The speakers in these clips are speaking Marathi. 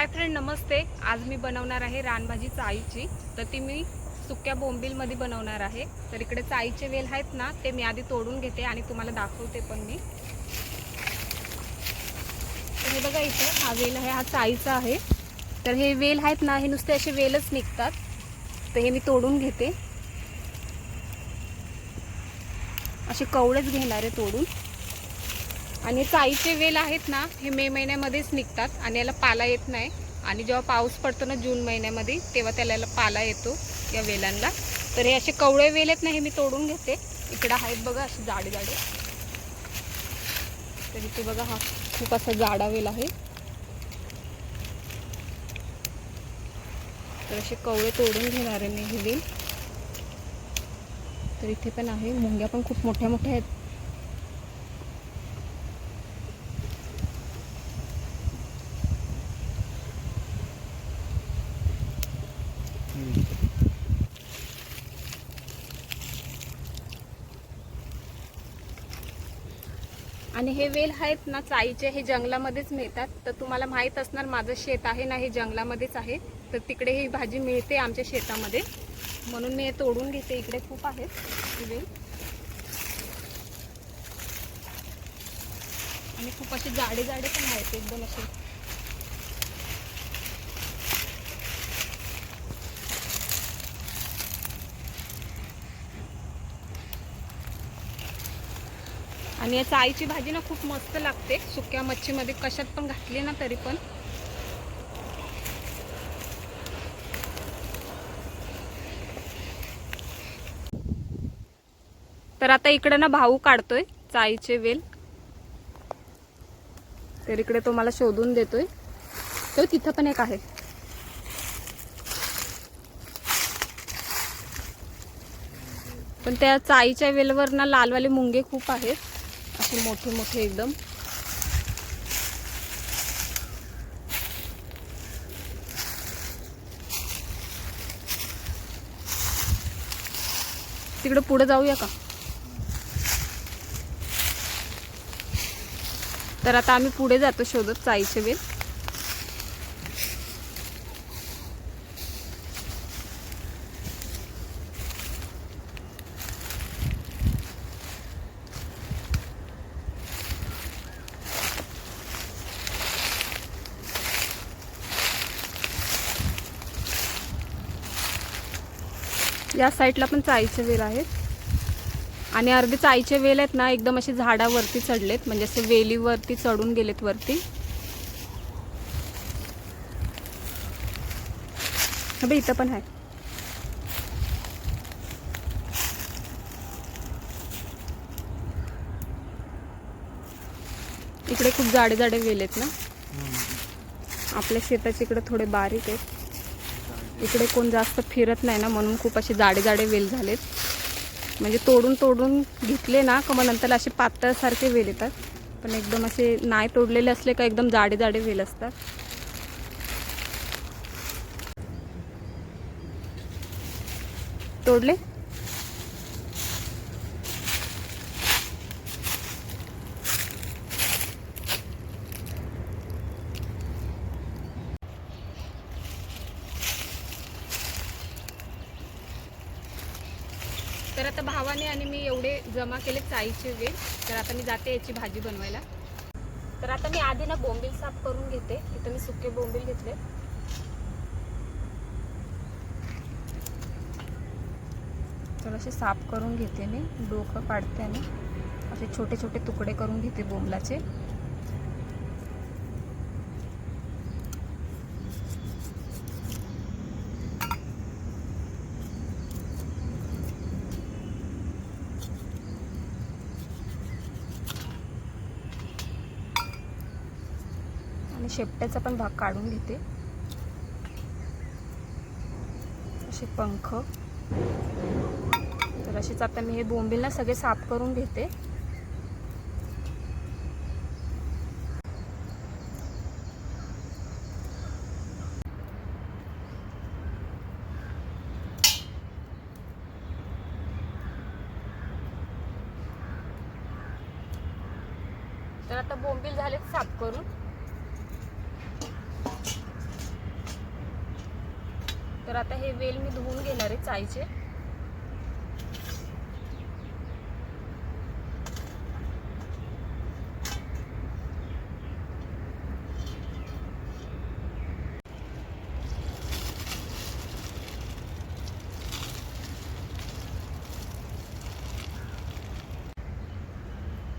हाय फ्रेंड नमस्ते. आज मी बनवणार आहे रानभाजी चाळीची तर ती मी सुक्या बोंबीलमध्ये बनवणार आहे. तर इकडे चाळीचे वेल आहेत ना ते मी आधी तोडून घेते आणि तुम्हाला दाखवते पण मी. तर हे बघा इथं हा वेल आहे हा चाळीचा आहे. तर हे वेल आहेत ना हे नुसते असे वेलच निघतात. तर हे मी तोडून घेते. असे कवळेच घेणार आहे तोडून. आणि चाईचे वेल आहेत ना हे मे महिन्यामध्येच निघतात आणि याला पाला येत नाही. आणि जेव्हा पाऊस पडतो ना जून महिन्यामध्ये तेव्हा त्याला पाला येतो या वेलांना. तर हे असे कवळे वेल आहेत ना हे मी तोडून घेते. इकडं आहेत बघा असे जाडे जाडे. तर इथे बघा हा खूप असा जाडा वेल आहे. तर असे कवळे तोडून घेणार आहे मी हे वेल. तर इथे पण आहे मुंग्या पण खूप मोठ्या मोठ्या आहेत. आणि हे वेल आहेत ना चाईचे हे जंगलामध्येच मिळतात. तर तुम्हाला माहीत असणार माझं शेत आहे ना हे जंगलामध्येच आहे. तर तिकडे ही भाजी मिळते आमच्या शेतामध्ये. म्हणून मी हे तोडून घेते. इकडे खूप आहेत वेल. आणि खूप असे जाडे जाडे पण आहेत एकदम असे. आणि या चाईची भाजी ना खूप मस्त लागते. सुक्या मच्छीमध्ये कशात पण घातली ना तरी पण. तर आता इकडे ना भाऊ काढतोय चाईचे वेल. तर इकडे तो मला शोधून देतोय. तो तिथं पण एक आहे. पण त्या चाईच्या वेलवर ना लालवाले मुंगे खूप आहेत. असे मोठे मोठे एकदम. तिकडे पुढे जाऊया का? तर आता आम्ही पुढे जातो शोधत चाईचे वेल या साईडला पण चाईचे वेल आहेत. आणि अर्धे चाईचे वेल आहेत ना एकदम असे झाडावरती चढलेत म्हणजे असे वेलीवरती चढून गेलेत वरती. अबे इथं पण आहे. इकडे खूप जाडे जाडे वेल आहेत ना. आपल्या शेताच्या इकडे थोडे बारीक आहेत. इकडे कोण जास्त फिरत नाही ना म्हणून खूप असे जाडे जाडे वेल झालेत. म्हणजे तोडून तोडून घेतले ना का मग नंतर असे पातळसारखे वेल येतात. पण एकदम असे नाही तोडलेले असले का एकदम जाडे जाडे वेल असतात. तोडले? आता भावाने आणि मी एवढे जमा केले चाईचे वेळ तर आता मी जाते याची भाजी बनवायला. तर आता मी आधी ना बोंबील साफ करून घेते. इथं मी सुके बोंबील घेतले. तर असे साफ करून घेते मी. डोकं काढते आणि असे छोटे छोटे तुकडे करून घेते बोंबलाचे. शेपट्याचा पण भाग काढून घेते. असे पंख. तर असेच आता मी हे बोंबीलना सगळे साफ करून घेते. तर आता बोंबील झालेत साफ करून. आता हे वेल मी धुवून घेणार आहे चायचे.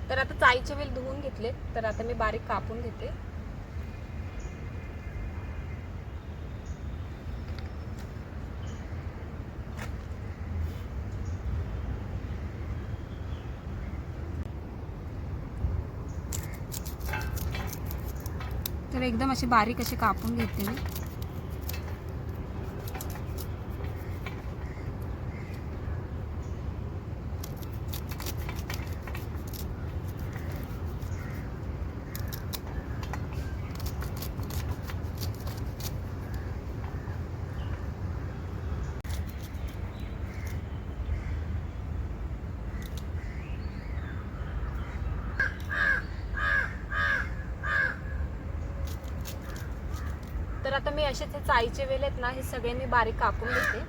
तर आता चायचे वेल धुवून घेतले तर आता मी बारीक कापून घेते तर एकदम असे बारीक असे कापून घेते मी. तर आता मी असेच हे चाईचे वेल आहेत ना हे सगळे मी बारीक कापून घेते.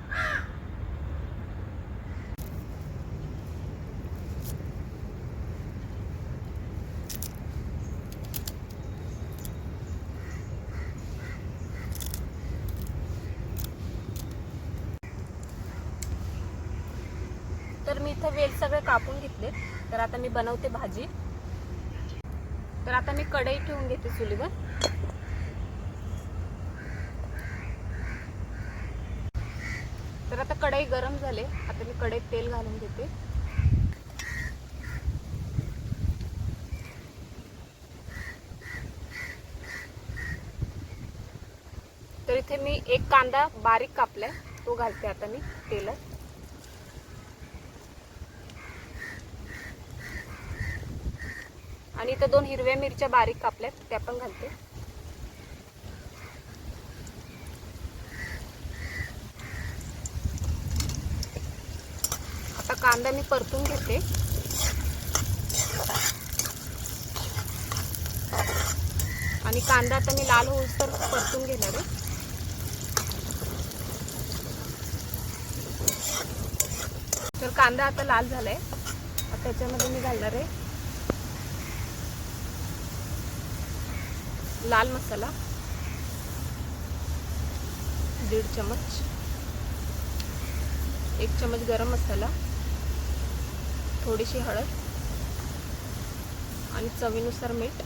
तर मी इथं वेल सगळे कापून घेतले. तर आता मी बनवते भाजी. तर आता मी कढई ठेवून घेते चुलीवर. कढई गरम झाले. आता मी कढईत तेल घालून घेते. तर इथे मी एक कांदा बारीक कापलाय. तो घालते आता मी तेलात. आणि इथं दोन हिरव्या मिरच्या बारीक कापल्यात. त्या पण घालते. कांदा मी परतून घेते. आणि कांदा आता मी लाल होऊस तर परतून घेणार आहे. तर कांदा आता लाल झालाय. आहे त्याच्यामध्ये मी घालणार आहे लाल मसाला. दीड चमच एक चमच गरम मसाला. थोडीशी हळद आणि चवीनुसार मीठ.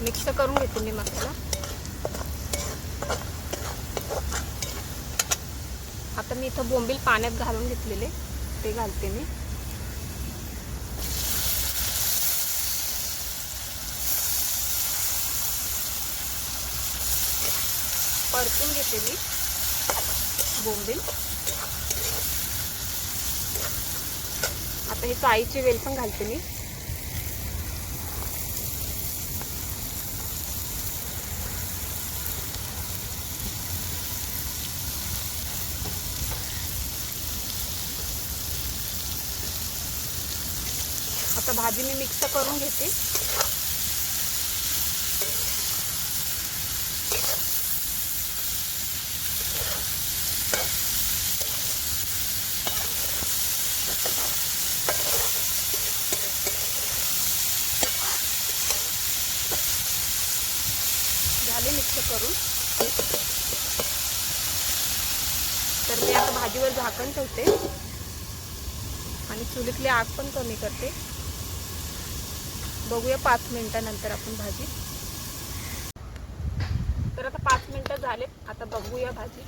मिक्स करून घेते मी मसाला. आता मी इथं बोंबील पाण्यात घालून घेतलेले ते घालते मी. परतून घेते मी बोंबील. आता हे चाईचे वेल पण घालते मी. आता भाजी मी मिक्स करून घेते. झाले मिक्स करून. तर मी आता भाजीवर झाकण ठेवते. आणि चुलीतली आग पण कमी करते. बघूया पाच मिनिटानंतर आपण भाजी. तर आता पाच मिनिटं झाले. आता बघूया भाजी.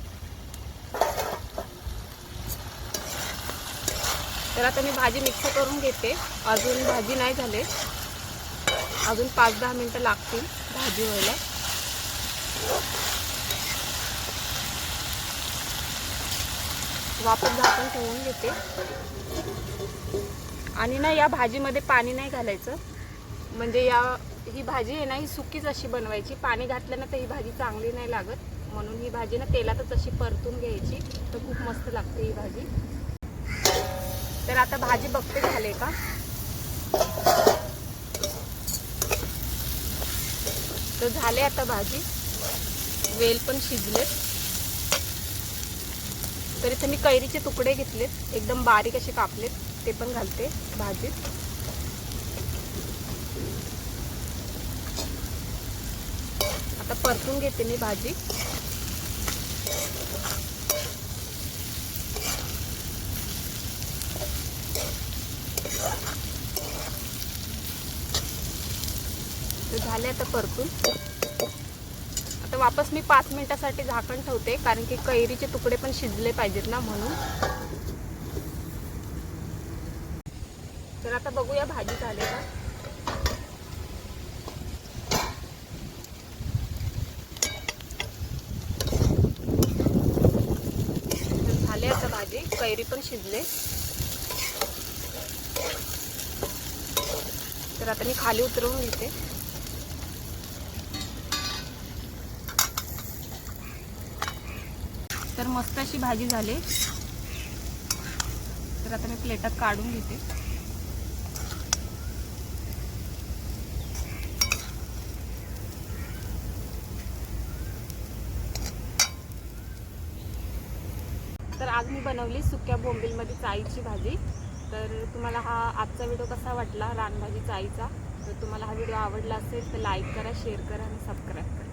तर आता मी भाजी मिक्स करून घेते. अजून भाजी नाही झाले. अजून पाच दहा मिनिटं लागतील भाजी व्हायला. वापस झाकून ठेवून घेते. आणि ना या भाजीमध्ये पाणी नाही घालायचं. म्हणजे या ही भाजी आहे ना ही सुकीच अशी बनवायची. पाणी घातलं ना तर ही भाजी चांगली नाही लागत. म्हणून ही भाजी ना तेलातच अशी परतून घ्यायची. तर खूप मस्त लागते ही भाजी. तर आता भाजी बघते झाले का? तर झाले आता भाजी. वेल पण शिजलेत. तर इथे मी कैरीचे तुकडे घेतलेत. एकदम बारीक असे कापलेत. ते पण घालते भाजीत. आता परतून घेते मी भाजी. झाले आता परतून. आता वापस मी पाच मिनिटासाठी झाकण ठेवते कारण की कैरीचे तुकडे पण शिजले पाहिजेत ना म्हणून. तर आता बघूया भाजी झाली का? झाले आता भाजी कैरी पण शिजले. तर आता मी खाली उतरवून घेते. तर मस्त अशी भाजी झाली. तर आता मी प्लेटात काढून घेते. तर आज मी बनवली सुक्या बोंबिलमध्ये चाईची भाजी. तर तुम्हाला हा आजचा व्हिडिओ कसा वाटला? रानभाजी चाईचा. तर तुम्हाला हा व्हिडिओ आवडला असेल तर लाईक करा शेअर करा आणि सबस्क्राईब करा.